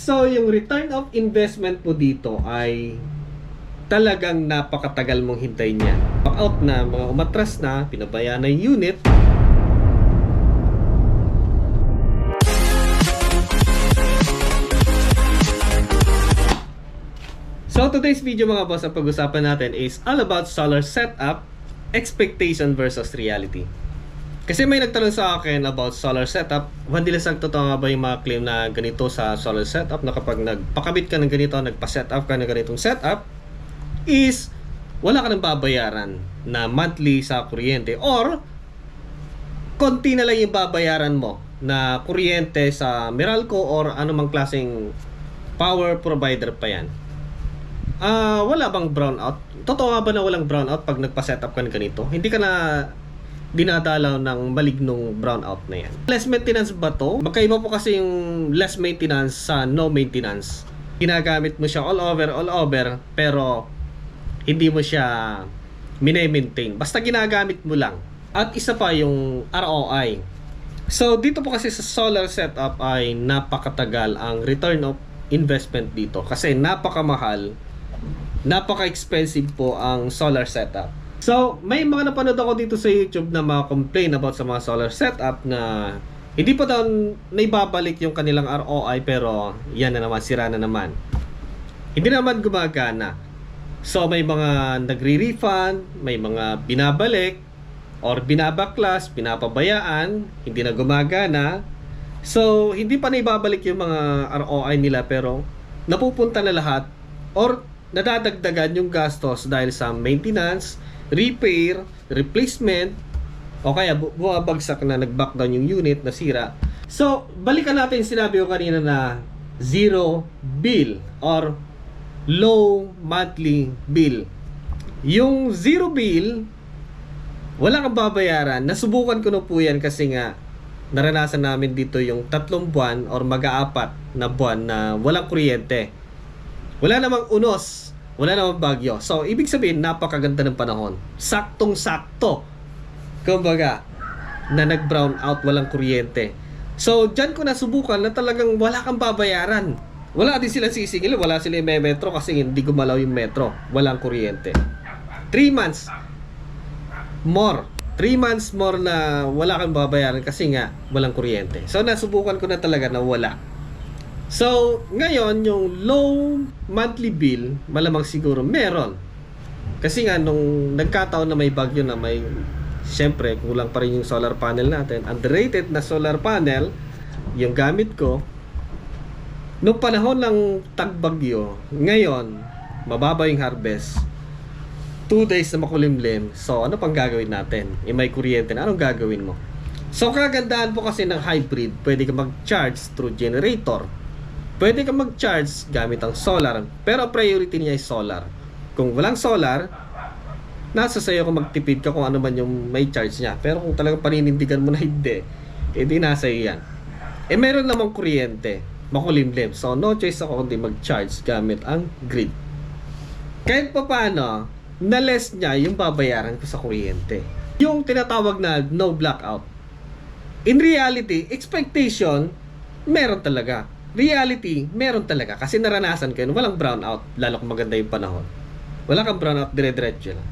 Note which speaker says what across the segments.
Speaker 1: So, yung return of investment po dito ay talagang napakatagal mong hintayin yan. Back out na, mga umatras na, pinabayaan na yung unit, So today's video mga boss, ang pag-usapan natin is all about solar setup, expectation versus reality. Kasi may nagtanong sa akin about solar setup, Vandilasag totoo nga ba yung mga claim na ganito sa solar setup na kapag nagpakabit ka ng ganito, nagpa-setup ka ng ganitong setup, is wala ka nang babayaran na monthly sa kuryente or konti na lang yung babayaran mo na kuryente sa Meralco or anumang klaseng power provider pa yan. Ah, wala bang brownout? Totoo nga ba na walang brownout pag nagpa-setup ka ng ganito? Hindi ka na dinadalaw ng malignong brownout na yan. Less maintenance ba to? Magkaiba po kasi yung less maintenance sa no maintenance. Ginagamit mo siya all over, all over, pero hindi mo siya mine-maintain. Basta ginagamit mo lang. At isa pa yung ROI. So, dito po kasi sa solar setup ay napakatagal ang return of investment dito. Kasi napakamahal napaka-expensive po ang solar setup. So, may mga napanood ako dito sa YouTube na mga complain about sa mga solar setup na hindi pa daw naibabalik yung kanilang ROI pero yan na naman, sira na naman. Hindi naman gumagana. So, may mga nagre-refund, may mga binabalik, or binabaklas, pinapabayaan, hindi na gumagana. So, hindi pa naibabalik yung mga ROI nila pero napupunta na lahat or nadadagdagan yung gastos dahil sa maintenance, repair, replacement, o kaya bu- bumabagsak na nag-backdown yung unit, nasira. So, balikan natin sinabi ko kanina na zero bill or low monthly bill. Yung zero bill, wala kang babayaran. Nasubukan ko na po yan kasi nga naranasan namin dito yung tatlong buwan or mag-aapat na buwan na walang kuryente. Wala namang unos. Wala namang bagyo. So, ibig sabihin, napakaganda ng panahon. Saktong-sakto. Kumbaga, na nag-brown out, walang kuryente. So, dyan ko nasubukan na talagang wala kang babayaran. Wala din sila sisingil, wala sila may metro kasi hindi gumalaw yung metro. Walang kuryente. 3 months. More. 3 months more na wala kang babayaran kasi nga walang kuryente. So, nasubukan ko na talaga na wala. So, ngayon, yung low monthly bill, malamang siguro meron. Kasi nga, nung nagkataon na may bagyo na may, syempre, kulang pa rin yung solar panel natin. Underrated na solar panel, yung gamit ko, nung panahon ng tagbagyo, ngayon, mababa yung harvest, 2 days na makulimlim. So, ano pang gagawin natin? E may kuryente na, anong gagawin mo? So, kagandahan po kasi ng hybrid, pwede ka mag-charge through generator. Pwede ka mag-charge gamit ang solar, pero priority niya ay solar. Kung walang solar, nasa sayo kung magtipid ka kung ano man yung may charge niya. Pero kung talagang paninindigan mo na hindi, edi nasa iyo yan. Eh meron namang kuryente, makulimlim. So no choice ako kundi mag-charge gamit ang grid. Kahit pa paano, na-less niya yung babayaran ko sa kuryente. Yung tinatawag na no blackout. In reality, expectation, meron talaga. Reality, meron talaga. Kasi naranasan ko yun, walang brownout, lalo kung maganda yung panahon. Wala kang brownout, dire-diretso lang.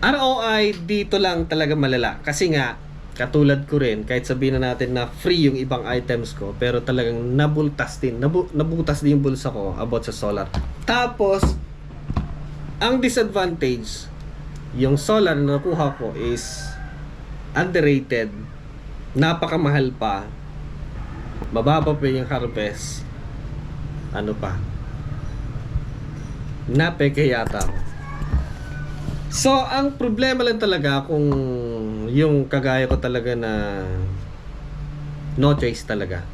Speaker 1: ROI dito lang talaga malala. Kasi nga, katulad ko rin, kahit sabihin na natin na free yung ibang items ko, pero talagang nabultas din, nabu, nabutas din yung bulsa ko about sa solar. Tapos, ang disadvantage, yung solar na nakuha ko is underrated, napakamahal pa, mababa pa yung harvest, ano pa, napeke yata. So, ang problema lang talaga kung yung kagaya ko talaga na no choice talaga.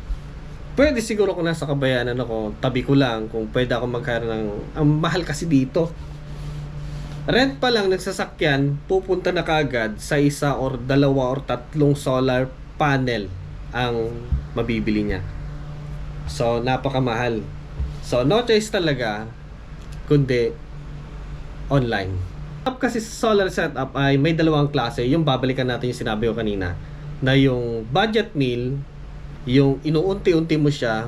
Speaker 1: Pwede siguro kung nasa kabayanan ako, tabi ko lang kung pwede ako mag-hire ng... Ang mahal kasi dito. Rent pa lang ng sasakyan, pupunta na kagad sa isa or dalawa or tatlong solar panel ang mabibili niya. So, napakamahal. So, no choice talaga, kundi online. Up kasi sa solar setup ay may dalawang klase. Yung babalikan natin yung sinabi ko kanina na yung budget meal, yung inuunti-unti mo siya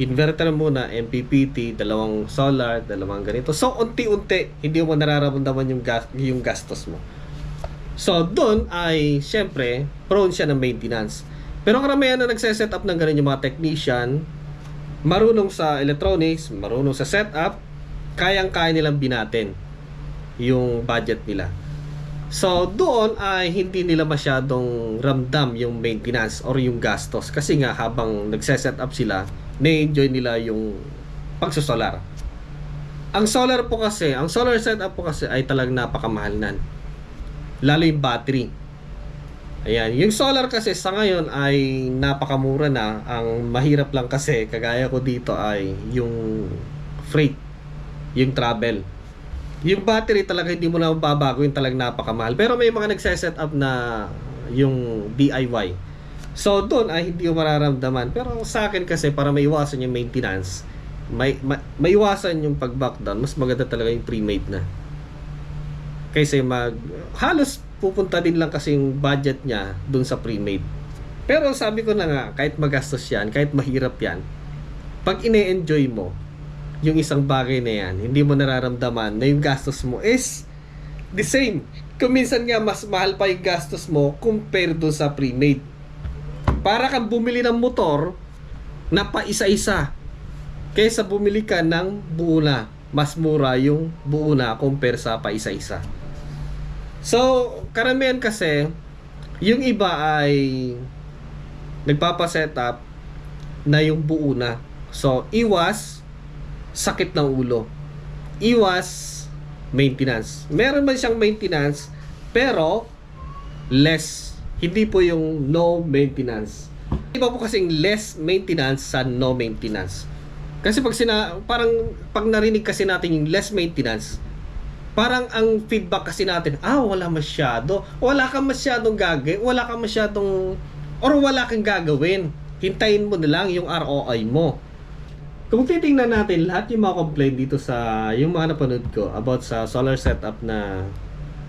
Speaker 1: Inverter muna, MPPT, dalawang solar, dalawang ganito. So, unti-unti, hindi mo nararamdaman yung, gas, yung gastos mo. So, doon ay, syempre, prone siya ng maintenance. Pero karamihan na nagse-set up ng ganun yung mga technician, marunong sa electronics, marunong sa setup, kayang-kaya nilang binatin yung budget nila. So, doon ay hindi nila masyadong ramdam yung maintenance or yung gastos kasi nga habang nagse-set up sila, na-enjoy nila yung pagsosolar. Ang solar po kasi, ang solar setup po kasi ay talagang napakamahal nan. Lalo yung battery. Ayan, yung solar kasi sa ngayon ay napakamura na. Ang mahirap lang kasi, kagaya ko dito ay yung freight, yung travel. Yung battery talaga hindi mo na mababago, yung talagang napakamahal. Pero may mga nagse-set up na yung DIY. So doon ay hindi ko mararamdaman. Pero sa akin kasi para maiwasan yung maintenance, may, ma, maiwasan yung pag-back down, mas maganda talaga yung pre-made na. Kaysa mag halos pupunta din lang kasi yung budget niya dun sa pre-made. Pero sabi ko na nga, kahit magastos yan, kahit mahirap yan, pag ine-enjoy mo yung isang bagay na yan, hindi mo nararamdaman na yung gastos mo is the same. Kung minsan nga mas mahal pa yung gastos mo compared dun sa pre-made. Para kang bumili ng motor na pa isa-isa kaysa bumili ka ng buo na. Mas mura yung buo na compare sa pa isa-isa. So, karamihan kasi, yung iba ay nagpapaset up na yung buo na. So, iwas sakit ng ulo. Iwas maintenance. Meron man siyang maintenance, pero less. Hindi po yung no maintenance. Iba po kasing less maintenance sa no maintenance. Kasi pag sina parang pag narinig kasi natin yung less maintenance, parang ang feedback kasi natin, ah, wala masyado. Wala kang masyadong gagawin, wala kang masyadong or wala kang gagawin. Hintayin mo na lang yung ROI mo. Kung titingnan natin lahat yung mga complaint dito sa yung mga napanood ko about sa solar setup na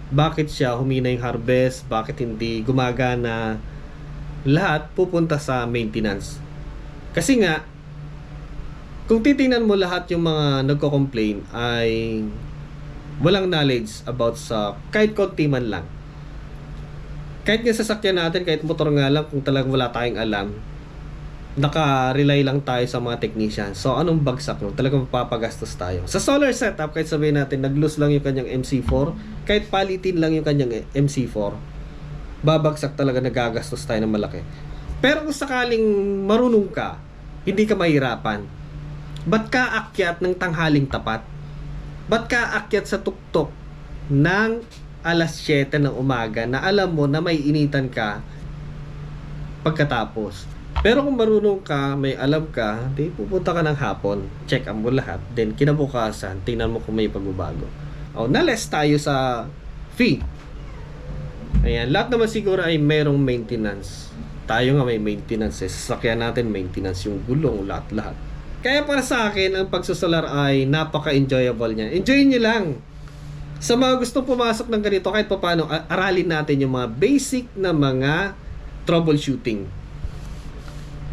Speaker 1: bakit siya humina yung harvest, bakit hindi gumagana, lahat pupunta sa maintenance. Kasi nga, kung titingnan mo lahat yung mga nagko-complain ay walang knowledge about sa kahit konti man lang. Kahit nga sasakyan natin, kahit motor nga lang, kung talagang wala tayong alam, naka-rely lang tayo sa mga technician. So, anong bagsak no? Talagang mapapagastos tayo. Sa solar setup, kahit sabihin natin, nag-lose lang yung kanyang MC4, kahit palitin lang yung kanyang MC4, babagsak talaga nagagastos tayo ng malaki. Pero kung sakaling marunong ka, hindi ka mahirapan. Ba't ka akyat ng tanghaling tapat? Ba't ka akyat sa tuktok ng alas 7 ng umaga na alam mo na may initan ka pagkatapos? Pero kung marunong ka, may alam ka, di pupunta ka ng hapon, check mo lahat, then kinabukasan, tingnan mo kung may pagbabago. O, na-less tayo sa fee. Ayan, lahat naman siguro ay merong maintenance. Tayo nga may maintenance eh. Sasakyan natin maintenance, yung gulong, lahat-lahat. Kaya para sa akin, ang pagsusolar ay napaka-enjoyable niya. Enjoy niyo lang. Sa mga gustong pumasok ng ganito, kahit pa paano, aralin natin yung mga basic na mga troubleshooting.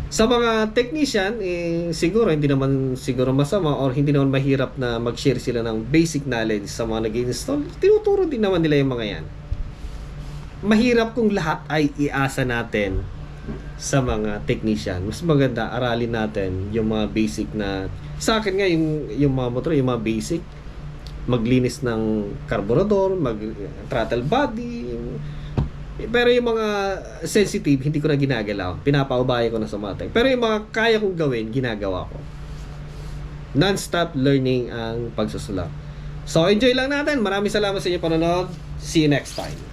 Speaker 1: Sa mga technician, eh, siguro hindi naman siguro masama or hindi naman mahirap na mag-share sila ng basic knowledge sa mga nag-install. Tinuturo din naman nila yung mga yan. Mahirap kung lahat ay iasa natin sa mga technician. Mas maganda aralin natin yung mga basic na sa akin nga yung yung mga motor, yung mga basic maglinis ng carburetor, mag throttle body, pero yung mga sensitive, hindi ko na ginagalaw. Pinapaubaya ko na sa tech. Pero yung mga kaya kong gawin, ginagawa ko. Non-stop learning ang pagsusulat. So, enjoy lang natin. Maraming salamat sa inyo panonood. See you next time.